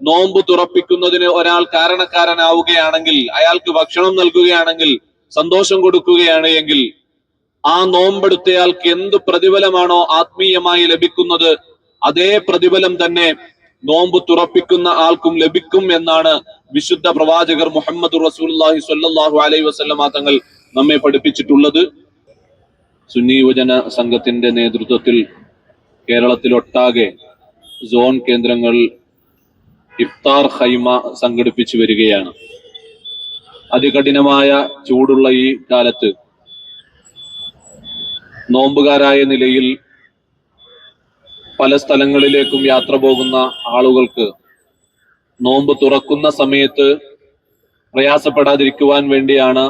നോമ്പ് തുറപ്പിക്കുന്നതിന് ഒരാൾ കാരണക്കാരനാവുകയാണെങ്കിൽ അയാൾക്ക് ഭക്ഷണം നൽകുകയാണെങ്കിൽ സന്തോഷം കൊടുക്കുകയാണ് എങ്കിൽ ആ നോമ്പെടുത്തയാൾക്ക് എന്ത് പ്രതിഫലമാണോ ആത്മീയമായി ലഭിക്കുന്നത് അതേ പ്രതിഫലം തന്നെ നോമ്പ് തുറപ്പിക്കുന്ന ആൾക്കും ലഭിക്കും എന്നാണ് വിശുദ്ധ പ്രവാചകർ മുഹമ്മദ് റസൂലുള്ളാഹി സ്വല്ലല്ലാഹു അലൈ വസല്ലമ തങ്ങൾ നമ്മെ പഠിപ്പിച്ചിട്ടുള്ളത്. സുന്നി യുവജന സംഘത്തിന്റെ നേതൃത്വത്തിൽ കേരളത്തിലൊട്ടാകെ സോൺ കേന്ദ്രങ്ങൾ ഇഫ്താർ ഹൈമ സംഘടിപ്പിച്ചു വരികയാണ്. അതികഠിനമായ ചൂടുള്ള ഈ കാലത്ത് നോമ്പുകാരായ നിലയിൽ പല സ്ഥലങ്ങളിലേക്കും യാത്ര പോകുന്ന ആളുകൾക്ക് നോമ്പ് തുറക്കുന്ന സമയത്ത് പ്രയാസപ്പെടാതിരിക്കുവാൻ വേണ്ടിയാണ്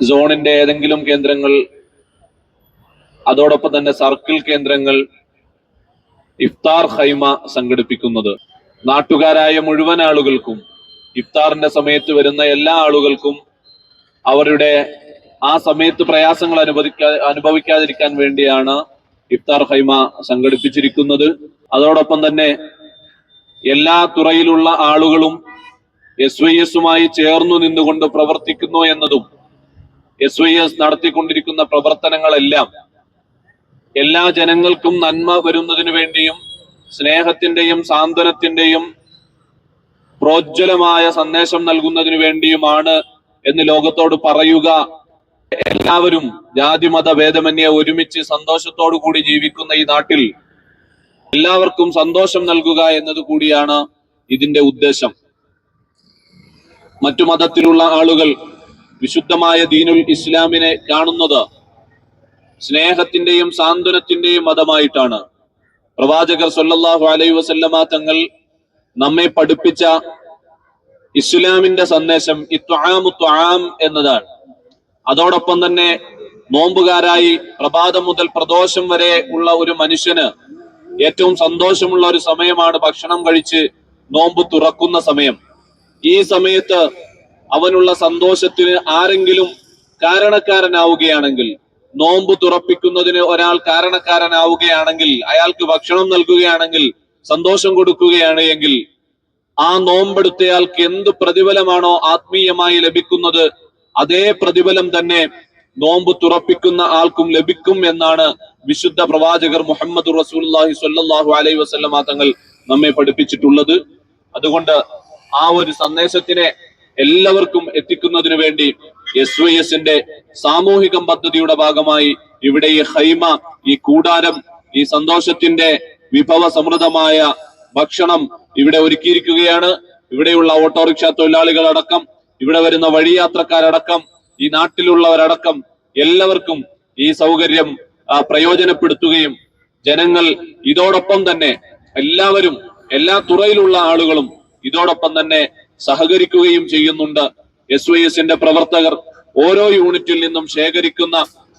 സോണിന്റെ ഏതെങ്കിലും കേന്ദ്രങ്ങൾ അതോടൊപ്പം തന്നെ സർക്കിൾ കേന്ദ്രങ്ങൾ ഇഫ്താർ ഹൈമ സംഘടിപ്പിക്കുന്നത്. നാട്ടുകാരായ മുഴുവൻ ആളുകൾക്കും ഇഫ്താറിന്റെ സമയത്ത് വരുന്ന എല്ലാ ആളുകൾക്കും അവരുടെ ആ സമയത്ത് പ്രയാസങ്ങൾ അനുവദിക്കാ അനുഭവിക്കാതിരിക്കാൻ വേണ്ടിയാണ് ഇഫ്താർ ഹൈമ സംഘടിപ്പിച്ചിരിക്കുന്നത്. അതോടൊപ്പം തന്നെ എല്ലാ തുറയിലുള്ള ആളുകളും എസ് വൈ എസുമായി ചേർന്നു നിന്നുകൊണ്ട് പ്രവർത്തിക്കുന്നു എന്നതും എസ് വൈ എസ് നടത്തിക്കൊണ്ടിരിക്കുന്ന പ്രവർത്തനങ്ങളെല്ലാം എല്ലാ ജനങ്ങൾക്കും നന്മ വരുന്നതിനു വേണ്ടിയും സ്നേഹത്തിന്റെയും സാന്ത്വനത്തിന്റെയും പ്രോജ്വലമായ സന്ദേശം നൽകുന്നതിനു വേണ്ടിയുമാണ് എന്ന് ലോകത്തോട് പറയുക. എല്ലാവരും ജാതിമത ഭേദമന്യെ ഒരുമിച്ച് സന്തോഷത്തോടു കൂടി ജീവിക്കുന്ന ഈ നാട്ടിൽ എല്ലാവർക്കും സന്തോഷം നൽകുക എന്നത് കൂടിയാണ് ഇതിന്റെ ഉദ്ദേശം. മറ്റു മതത്തിലുള്ള ആളുകൾ വിശുദ്ധമായ ദീനുൽ ഇസ്ലാമിനെ കാണുന്നത് സ്നേഹത്തിന്റെയും സാന്ത്വനത്തിന്റെയും മതമായിട്ടാണ്. പ്രവാചകർ സൊല്ലാഹു അലൈഹി വസല്ലമ തങ്ങൾ നമ്മെ പഠിപ്പിച്ച ഇസ്ലാമിന്റെ സന്ദേശം ഇത്വാമുത്വാം എന്നതാണ്. അതോടൊപ്പം തന്നെ നോമ്പുകാരായി പ്രഭാതം മുതൽ പ്രദോഷം വരെ ഉള്ള ഒരു മനുഷ്യന് ഏറ്റവും സന്തോഷമുള്ള ഒരു സമയമാണ് ഭക്ഷണം കഴിച്ച് നോമ്പ് തുറക്കുന്ന സമയം. ഈ സമയത്ത് അവനുള്ള സന്തോഷത്തിന് ആരെങ്കിലും കാരണക്കാരനാവുകയാണെങ്കിൽ നോമ്പ് തുറപ്പിക്കുന്നതിന് ഒരാൾ കാരണക്കാരനാവുകയാണെങ്കിൽ അയാൾക്ക് ഭക്ഷണം നൽകുകയാണെങ്കിൽ സന്തോഷം കൊടുക്കുകയാണ് എങ്കിൽ ആ നോമ്പെടുത്തയാൾക്ക് എന്ത് പ്രതിഫലമാണോ ആത്മീയമായി ലഭിക്കുന്നത് അതേ പ്രതിഫലം തന്നെ നോമ്പ് തുറപ്പിക്കുന്ന ആൾക്കും ലഭിക്കും എന്നാണ് വിശുദ്ധ പ്രവാചകർ മുഹമ്മദ് റസൂലുള്ളാഹി സ്വല്ലല്ലാഹു അലൈ വസല്ലമ തങ്ങൾ നമ്മെ പഠിപ്പിച്ചിട്ടുള്ളത്. അതുകൊണ്ട് ആ ഒരു സന്ദേശത്തിനെ എല്ലാവർക്കും എത്തിക്കുന്നതിന് വേണ്ടി എസ് വൈ എസിന്റെ സാമൂഹിക പദ്ധതിയുടെ ഭാഗമായി ഇവിടെ ഈ ഹൈമ ഈ കൂടാരം ഈ സന്തോഷത്തിന്റെ വിഭവ സമൃദ്ധമായ ഭക്ഷണം ഇവിടെ ഒരുക്കിയിരിക്കുകയാണ്. ഇവിടെയുള്ള ഓട്ടോറിക്ഷ തൊഴിലാളികളടക്കം ഇവിടെ വരുന്ന വഴിയാത്രക്കാരടക്കം ഈ നാട്ടിലുള്ളവരടക്കം എല്ലാവർക്കും ഈ സൗകര്യം പ്രയോജനപ്പെടുത്തുകയും ജനങ്ങൾ ഇതോടൊപ്പം തന്നെ എല്ലാവരും എല്ലാ തുറയിലുള്ള ആളുകളും ഇതോടൊപ്പം തന്നെ സഹകരിക്കുകയും ചെയ്യുന്നുണ്ട്. എസ് വൈ എസിന്റെ പ്രവർത്തകർ ഓരോ യൂണിറ്റിൽ നിന്നും ശേഖരിക്കുന്ന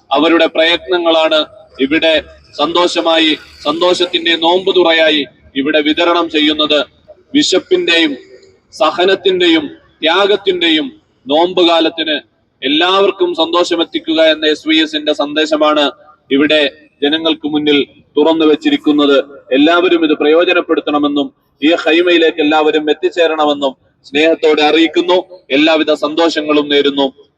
അവരുടെ പ്രയത്നങ്ങളാണ് ഇവിടെ സന്തോഷമായി സന്തോഷത്തിന്റെ നോമ്പ് തുറയായി ഇവിടെ വിതരണം ചെയ്യുന്നത്. വിശപ്പിന്റെയും സഹനത്തിന്റെയും ത്യാഗത്തിന്റെയും നോമ്പ് കാലത്തിന് എല്ലാവർക്കും സന്തോഷമെത്തിക്കുക എന്ന എസ് വി എസിന്റെ സന്ദേശമാണ് ഇവിടെ ജനങ്ങൾക്ക് മുന്നിൽ തുറന്നു വെച്ചിരിക്കുന്നത്. എല്ലാവരും ഇത് പ്രയോജനപ്പെടുത്തണമെന്നും ഈ ഹൈമയിലേക്ക് എല്ലാവരും എത്തിച്ചേരണമെന്നും സ്നേഹത്തോടെ അറിയിക്കുന്നു. എല്ലാവിധ സന്തോഷങ്ങളും നേരുന്നു.